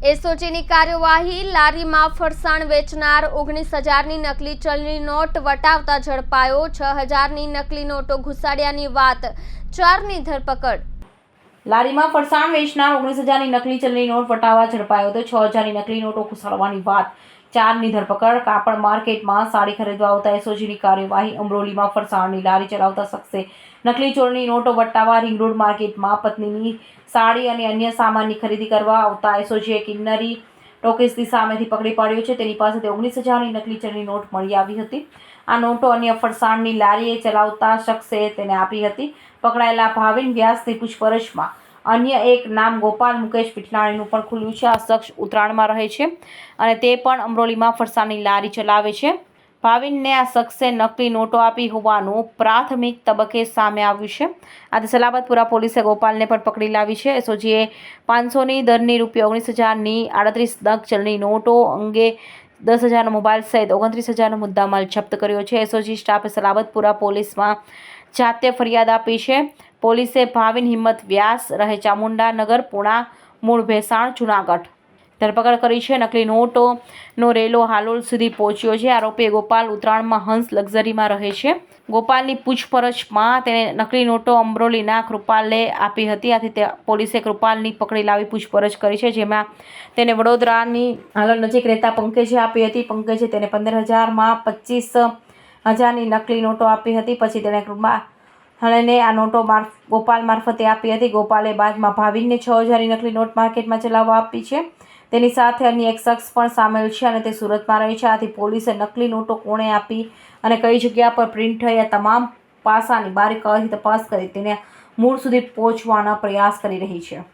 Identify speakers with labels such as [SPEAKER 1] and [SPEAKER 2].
[SPEAKER 1] એસઓજીની કાર્યવાહી, લારીમાં ફરસાણ વેચનાર ઓગણીસ હજારની નકલી ચલણી નોટ વટાવતા ઝડપાયો, છ હજારની નકલી નોટો ઘુસાડ્યાની વાત, ચારની ધરપકડ.
[SPEAKER 2] લારીમાં ફરસાણ વેચનાર ઓગણીસ હજારની નકલી ચલણી નોટ વટાવવા ઝડપાયો તો છ હજારની નકલી નોટો ઘુસાડવાની વાત ચારની ધરપકડ, કાપડ માર્કેટમાં સાડી ખરીદવા આવતા એસઓજીની કાર્યવાહી, અમરોલીમાં ફરસાણની લારી ચલાવતા શખ્સે નકલી ચોરની નોટો વટાવવા રિંગ રોડ માર્કેટમાં પત્નીની સાડી અને અન્ય સામાનની ખરીદી કરવા આવતા એસઓજીએ કિન્નરી ટોકીસની સામેથી પકડી પાડ્યો છે. તેની પાસેથી ઓગણીસ હજારની નકલી ચલણી નોટ મળી આવી હતી. આ નોટો અન્ય ફરસાણની લારીએ ચલાવતા શખ્સે તેને આપી હતી. પકડાયેલા ભાવિન વ્યાસની પૂછપરછમાં અન્ય એક નામ ગોપાલ મુકેશ પીઠલાણીનું પણ ખુલ્યું છે. આ શખ્સ ઉત્તરાયણમાં રહે છે અને તે પણ અમરોલીમાં ફરસાણની લારી ચલાવે છે. ભાવિનને આ શખ્સે નકલી નોટો આપી હોવાનું પ્રાથમિક તબક્કે સામે આવ્યું છે. આથી સલાબતપુરા પોલીસે ગોપાલને પણ પકડી લાવી છે. એસઓજીએ પાંચસોની દરની રૂપિયા ઓગણીસ હજારની આડત્રીસ નગ ચલણી નોટો અંગે દસ હજારનો મોબાઈલ સહિત ઓગણત્રીસ હજારનો મુદ્દામાલ જપ્ત કર્યો છે. એસઓજી સ્ટાફે સલાબતપુરા પોલીસમાં જાતે ફરિયાદ આપી છે. પોલીસે ભાવિન હિંમત વ્યાસ, રહે ચામુંડા નગર, પુણા, મૂળ ભેસાણ, જુનાગઢ. ધરપકડ કરી છે નકલી નોટોનો રેલો હાલોલ સુધી પહોંચ્યો છે. આરોપી ગોપાલ ઉત્તરાયણમાં હંસ લક્ઝરીમાં રહે છે. ગોપાલની પૂછપરછમાં તેને નકલી નોટો અમરોલીના કૃપાલે આપી હતી. આથી તે પોલીસે કૃપાલની પકડી લાવી પૂછપરછ કરી છે, જેમાં તેને વડોદરાની હાલોલ નજીક રહેતા પંકજે આપી હતી. પંકજે તેને પંદર હજારમાં પચીસ હજારની નકલી નોટો આપી હતી. પછી તેણે કૃપા હળને આ નોટો મારફ ગોપાલ મારફતે આપી હતી. ગોપાલે બાદમાં ભાવિનને છ હજારની નકલી નોટ માર્કેટમાં ચલાવવા આપી છે. તેની સાથે અન્ય એક શખ્સ પણ સામેલ છે અને તે સુરતમાં રહે છે. આથી પોલીસે નકલી નોટો કોણે આપી અને કઈ જગ્યા પર પ્રિન્ટ આ તમામ પાસાની બારીકાઈથી તપાસ કરી તેને મૂળ સુધી પહોંચવાના પ્રયાસ કરી રહી છે.